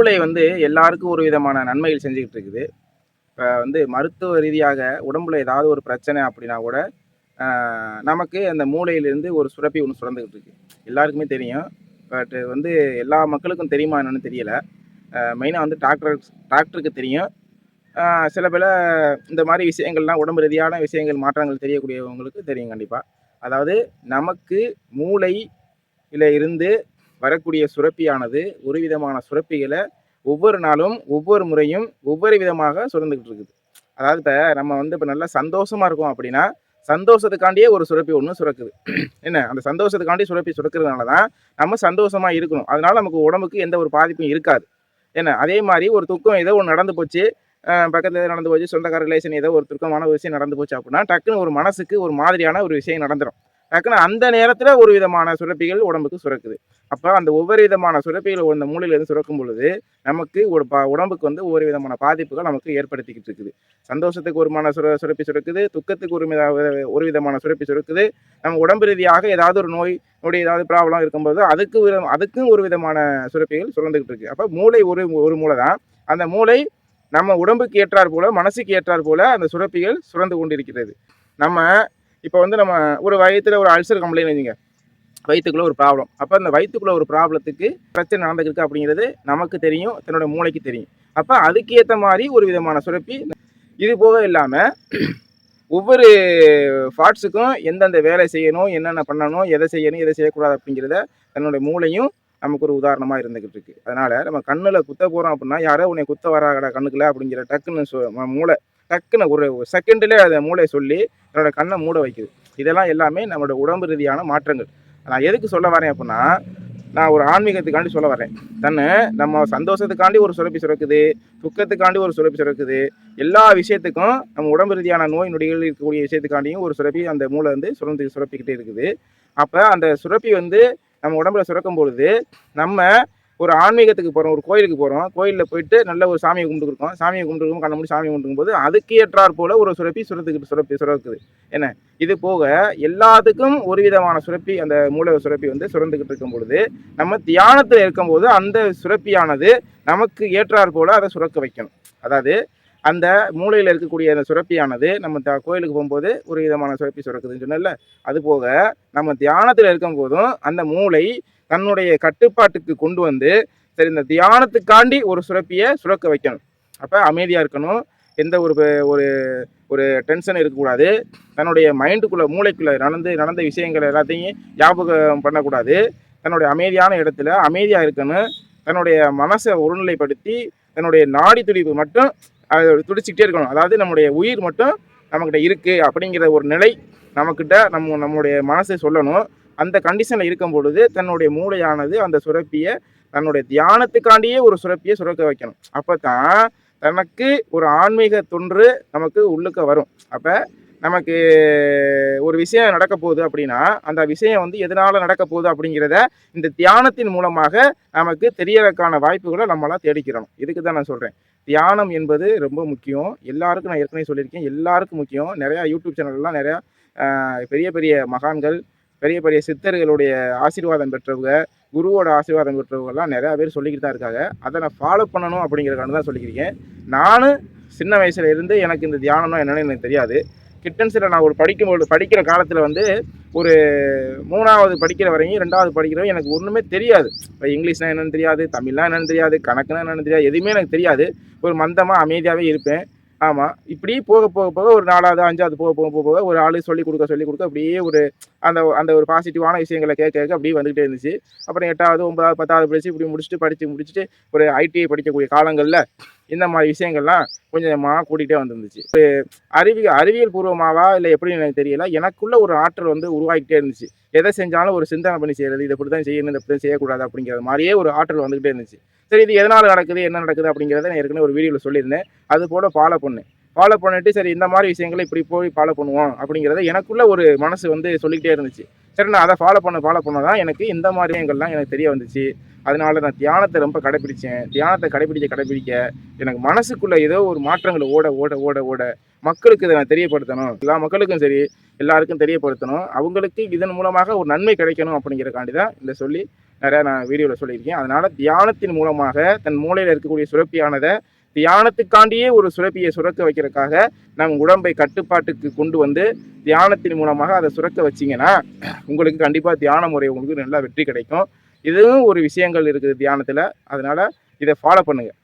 மூளை வந்து எல்லாருக்கும் ஒரு விதமான நன்மைகள் செஞ்சுக்கிட்டு இருக்குது. இப்போ வந்து மருத்துவ ரீதியாக உடம்புல ஏதாவது ஒரு பிரச்சனை அப்படின்னா கூட நமக்கு அந்த மூளையிலேருந்து ஒரு சுரப்பி ஒன்று சுரந்துக்கிட்டு இருக்கு. எல்லாருக்குமே தெரியும். பட் வந்து எல்லா மக்களுக்கும் தெரியுமா என்னன்னு தெரியல. மெயினாக வந்து டாக்டர் டாக்டருக்கு தெரியும். சில பல இந்த மாதிரி விஷயங்கள்லாம் உடம்பு ரீதியான விஷயங்கள் மாற்றங்கள் தெரியக்கூடியவங்களுக்கு தெரியும் கண்டிப்பாக அதாவது நமக்கு மூளையில் இருந்து வரக்கூடிய சுரப்பியானது ஒரு விதமான சுரப்பிகளை ஒவ்வொரு நாளும் ஒவ்வொரு முறையும் ஒவ்வொரு விதமாக சுரந்துக்கிட்டு இருக்குது. அதாவது இப்போ நம்ம வந்து இப்போ நல்லா சந்தோஷமா இருக்கோம் அப்படின்னா சந்தோஷத்துக்காண்டியே ஒரு சுரப்பி ஒன்று சுரக்குது. என்ன? அந்த சந்தோஷத்துக்காண்டி சுரப்பி சுரக்கிறதுனால தான் நம்ம சந்தோஷமாக இருக்கணும். அதனால நமக்கு உடம்புக்கு எந்த ஒரு பாதிப்பும் இருக்காது. என்ன? அதே மாதிரி ஒரு துக்கம் ஏதோ ஒன்று நடந்து போச்சு பக்கத்தில் ஏதோ நடந்து போச்சு சொந்தக்கார ரிலேஷன் ஏதோ ஒரு துக்கமான ஒரு விஷயம் நடந்து போச்சு அப்படின்னா டக்குன்னு ஒரு மனசுக்கு ஒரு மாதிரியான ஒரு விஷயம் நடந்துடும் டக்குன்னு அந்த நேரத்தில் ஒரு விதமான சுரப்பிகள் உடம்புக்கு சுரக்குது. அப்போ அந்த ஒவ்வொரு விதமான சுரப்பிகள் அந்த மூலையிலேருந்து சுரக்கும் பொழுது நமக்கு ஒரு பா உடம்புக்கு வந்து ஒவ்வொரு விதமான பாதிப்புகள் நமக்கு ஏற்படுத்திக்கிட்டு இருக்குது. சந்தோஷத்துக்கு ஒருமான சுர சுரப்பி சுரக்குது துக்கத்துக்கு ஒரு வித ஒரு விதமான சுரப்பி சுரக்குது. நம்ம உடம்பு ரீதியாக ஏதாவது ஒரு நோய் நொடி ஏதாவது ப்ராப்ளம் இருக்கும்போது அதுக்கு விதம் அதுக்கும் ஒரு விதமான சுரப்பிகள் சுரந்துக்கிட்டு இருக்குது அப்போ மூளை ஒரு ஒரு மூளை தான். அந்த மூளை நம்ம உடம்புக்கு ஏற்றாற் போல மனசுக்கு ஏற்றாற் போல அந்த சுரப்பிகள் சுரந்து கொண்டிருக்கிறது. நம்ம இப்போ வந்து நம்ம ஒரு வயிற்றுல ஒரு அல்சர் கம்ப்ளைண்ட் வச்சுங்க வயிற்றுக்குள்ளே ஒரு ப்ராப்ளம் அப்போ அந்த வயிற்றுக்குள்ளே ஒரு ப்ராப்ளத்துக்கு பிரச்சனை நடந்துருக்கு அப்படிங்கிறது நமக்கு தெரியும் தன்னோட மூளைக்கு தெரியும். அப்போ அதுக்கேற்ற மாதிரி ஒரு விதமான சுரப்பி இது போக இல்லாமல் ஒவ்வொரு ஃபார்ட்ஸுக்கும் எந்தெந்த வேலை செய்யணும் என்னென்ன பண்ணணும் எதை செய்யணும் எதை செய்யக்கூடாது அப்படிங்கிறத தன்னுடைய மூளையும் நமக்கு ஒரு உதாரணமாக இருந்துக்கிட்டு இருக்கு. அதனால் நம்ம கண்ணில் குத்த போகிறோம் அப்படின்னா யாரோ உன்னை குத்த வராங்கடா கண்ணுக்குள்ள அப்படிங்கிற டக்குன்னு சொ மூளை டக்குன்னு ஒரு செகண்ட்லேயே அதை மூளை சொல்லி என்னோட கண்ணை மூட வைக்குது. இதெல்லாம் எல்லாமே நம்மளோட உடம்பு ரீதியான மாற்றங்கள். நான் எதுக்கு சொல்ல வரேன் அப்படின்னா நான் ஒரு ஆன்மீகத்துக்காண்டி சொல்ல வரேன். தன்னை நம்ம சந்தோஷத்துக்காண்டி ஒரு சுரப்பி சுரக்குது துக்கத்துக்காண்டி ஒரு சுரப்பி சுரக்குது. எல்லா விஷயத்துக்கும் நம்ம உடம்பு ரீதியான நோய் நொடிகள் இருக்கக்கூடிய விஷயத்துக்காண்டியும் ஒரு சுரப்பி அந்த மூளை வந்து சுரந்து சுரப்பிக்கிட்டே இருக்குது. அப்போ அந்த சுரப்பி வந்து நம்ம உடம்புல சுரக்கும் பொழுது நம்ம ஒரு ஆன்மீகத்துக்கு போகிறோம் ஒரு கோயிலுக்கு போகிறோம் கோயிலில் போயிட்டு நல்ல ஒரு சாமியை கும்பிட்டுருக்கோம் சாமியை கும்பிட்டுருக்கோம் கண்ண மூடி சாமியை கும்பிட்டுக்கும் போது அதுக்கு ஏற்றாற் போல் ஒரு சுரப்பி சுரத்துக்கிட்டு சுரப்பி சுரக்குது. என்ன? இது போக எல்லாத்துக்கும் ஒரு விதமான சுரப்பி அந்த மூளை சுரப்பி வந்து சுரந்துக்கிட்டு இருக்கும் பொழுது நம்ம தியானத்தில் இருக்கும்போது அந்த சுரப்பியானது நமக்கு ஏற்றாற் போல் அதை சுரக்க வைக்கணும். அதாவது அந்த மூளையில் இருக்கக்கூடிய அந்த சுரப்பியானது நம்ம த கோயிலுக்கு போகும்போது ஒரு விதமான சுரப்பி சுரக்குதுன்னு சொன்னல அது போக நம்ம தியானத்தில் இருக்கும் போதும் அந்த மூளை தன்னுடைய கட்டுப்பாட்டுக்கு கொண்டு வந்து சரி இந்த தியானத்துக்காண்டி ஒரு சுரப்பியை சுரக்க வைக்கணும். அப்போ அமைதியாக இருக்கணும். எந்த ஒரு ஒரு ஒரு டென்ஷன் இருக்கக்கூடாது. தன்னுடைய மைண்டுக்குள்ளே மூளைக்குள்ளே நடந்து நடந்த விஷயங்கள் எல்லாத்தையும் ஞாபகம் பண்ணக்கூடாது. தன்னுடைய அமைதியான இடத்துல அமைதியாக இருக்கணும். தன்னுடைய மனசை ஒருநிலைப்படுத்தி தன்னுடைய நாடி துடிப்பு மட்டும் அது துடிச்சிக்கிட்டே இருக்கணும். அதாவது நம்முடைய உயிர் மட்டும் நம்மக்கிட்ட இருக்குது அப்படிங்கிற ஒரு நிலை நம்மக்கிட்ட நம்ம நம்முடைய மனசை சொல்லணும். அந்த கண்டிஷனில் இருக்கும் பொழுது தன்னுடைய மூளையானது அந்த சுரப்பியை தன்னுடைய தியானத்துக்காண்டியே ஒரு சுரப்பியை சுரக்க வைக்கணும். அப்போ தான் தனக்கு ஒரு ஆன்மீக தொன்று நமக்கு உள்ளுக்க வரும். அப்போ நமக்கு ஒரு விஷயம் நடக்க போகுது அப்படின்னா அந்த விஷயம் வந்து எதனால் நடக்க போகுது அப்படிங்கிறத இந்த தியானத்தின் மூலமாக நமக்கு தெரியறதுக்கான வாய்ப்புகளை நம்மளாம் தேடிக்கிறோம். இதுக்கு தான் நான் சொல்கிறேன் தியானம் என்பது ரொம்ப முக்கியம். எல்லாருக்கும் நான் ஏற்கனவே சொல்லியிருக்கேன். எல்லாருக்கும் முக்கியம். நிறையா யூடியூப் சேனல்லாம் நிறையா பெரிய பெரிய மகான்கள் பெரிய பெரிய சித்தர்களுடைய ஆசீர்வாதம் பெற்றவங்க குருவோட ஆசீர்வாதம் பெற்றவங்கலாம் நிறையா பேர் சொல்லிக்கிட்டு தான் இருக்காங்க. அதை நான் ஃபாலோ பண்ணணும் அப்படிங்கிறதுக்கான தான் சொல்லிக்கிறேன் நானும் சின்ன வயசுல இருந்து எனக்கு இந்த தியானம்னா என்னன்னு எனக்கு தெரியாது. கிட்டன்ஸில் நான் ஒரு படிக்கும்போது படிக்கிற காலத்தில் வந்து ஒரு மூணாவது படிக்கிற வரையும் ரெண்டாவது படிக்கிறவங்க எனக்கு ஒன்றுமே தெரியாது. இப்போ இங்கிலீஷ்னா என்னென்னு தெரியாது தமிழ்னா என்னென்னு தெரியாது கணக்குனா என்னென்னு தெரியாது எதுவுமே எனக்கு தெரியாது. ஒரு மந்தமாக அமைதியாகவே இருப்பேன். ஆமாம் இப்படி போக போக போக ஒரு நாலாவது அஞ்சாவது போக போக போக போக ஒரு ஆள் சொல்லி கொடுக்க சொல்லி கொடுக்க அப்படியே ஒரு அந்த அந்த ஒரு பாசிட்டிவான விஷயங்களை கேட்க கேட்க அப்படியே வந்துகிட்டே இருந்துச்சு. அப்புறம் எட்டாவது ஒன்பதாவது பத்தாவது படிச்சு இப்படி முடிச்சுட்டு படித்து முடிச்சுட்டு ஒரு ஐடிஐ படிக்கக்கூடிய காலங்களில் இந்த மாதிரி விஷயங்கள்லாம் கொஞ்சம் கொஞ்சமாக கூட்டிகிட்டே வந்துருந்துச்சு. இப்போ அறிவி அறிவியல் பூர்வமாவா இல்லை எப்படின்னு எனக்கு தெரியல. எனக்குள்ள ஒரு ஆற்றல் வந்து உருவாகிட்டே இருந்துச்சு. எதை செஞ்சாலும் ஒரு சிந்தனை பண்ணி செய்கிறது இதை இப்படி தான் செய்யணும் இதை இப்படி தான் செய்யக்கூடாது அப்படிங்கிற மாதிரியே ஒரு ஆற்றல் வந்துகிட்டே இருந்துச்சு. சரி இது எதனால் நடக்குது என்ன நடக்குது அப்படிங்கிறத நான் ஏற்கனவே ஒரு வீடியோவில் சொல்லியிருந்தேன். அது போல் ஃபாலோ பண்ணேன். ஃபாலோ பண்ணிட்டு சரி இந்த மாதிரி விஷயங்களை இப்படி போய் ஃபாலோ பண்ணுவோம் அப்படிங்கிறத எனக்குள்ள ஒரு மனசு வந்து சொல்லிக்கிட்டே இருந்துச்சு. சரி நான் அதை ஃபாலோ பண்ண ஃபாலோ பண்ண தான் எனக்கு இந்த மாதிரி விஷயங்கள்லாம் எனக்கு தெரிய வந்துச்சு. அதனால நான் தியானத்தை ரொம்ப கடைப்பிடிச்சேன். தியானத்தை கடைப்பிடிக்க கடைப்பிடிக்க எனக்கு மனசுக்குள்ளே ஏதோ ஒரு மாற்றங்கள் ஓட ஓட ஓட ஓட மக்களுக்கு இதை நான் தெரியப்படுத்தணும். எல்லா மக்களுக்கும் சரி எல்லாருக்கும் தெரியப்படுத்தணும். அவங்களுக்கு இதன் மூலமாக ஒரு நன்மை கிடைக்கணும் அப்படிங்கிறக்காண்டி தான் இதை சொல்லி நிறையா நான் வீடியோவில் சொல்லியிருக்கேன். அதனால் தியானத்தின் மூலமாக தன் மூளையில் இருக்கக்கூடிய சுரப்பியானதை தியானத்துக்காண்டியே ஒரு சுரப்பியை சுரக்க வைக்கிறதுக்காக நம்ம உடம்பை கட்டுப்பாட்டுக்கு கொண்டு வந்து தியானத்தின் மூலமாக அதை சுரக்க வச்சிங்கன்னா உங்களுக்கு கண்டிப்பாக தியான முறை உங்களுக்கு நல்லா வெற்றி கிடைக்கும். இதுவும் ஒரு விஷயங்கள் இருக்குது தியானத்தில். அதனால் இதை ஃபாலோ பண்ணுங்கள்